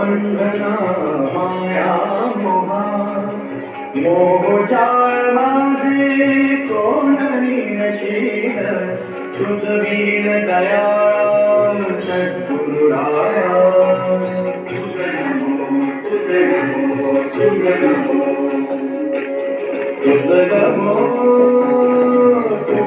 वंदना माया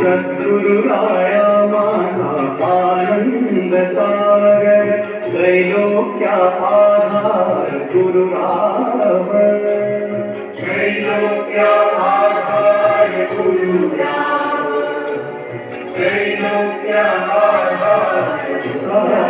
सद्गुरु माना आनंद सागर गयो क्या आधार गुरु Amen.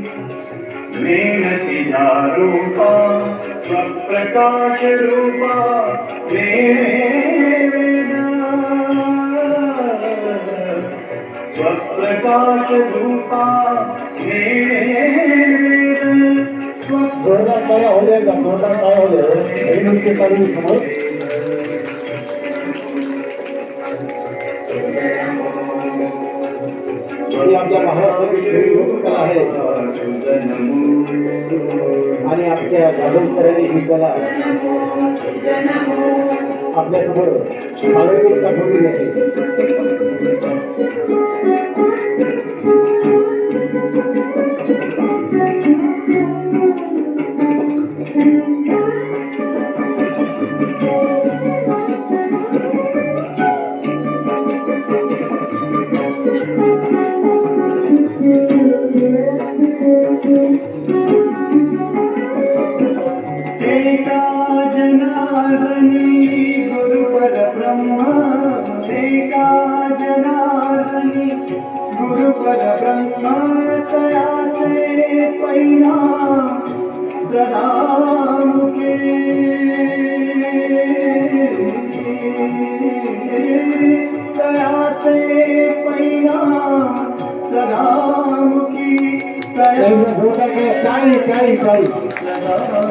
मेहनति रूपा स्वप्रकाश रूपा स्वप्रकाश रूपा छोटा काय हो जाएगा छोटा काय हो जाएगा लेकिन उसके कारण समझ आप क्या कहा आहे. आणि आमच्या जाधव सरांनी ही कला आपल्यासमोर आरोग्य दाखवली आहे. एका जनार्दनी गुरुपर ब्रह्म तयाचे पैना सदामुखे तयाचे पैना सदामुखी त्यांना झोका घे. टाळी टाळी टाळी दयाचे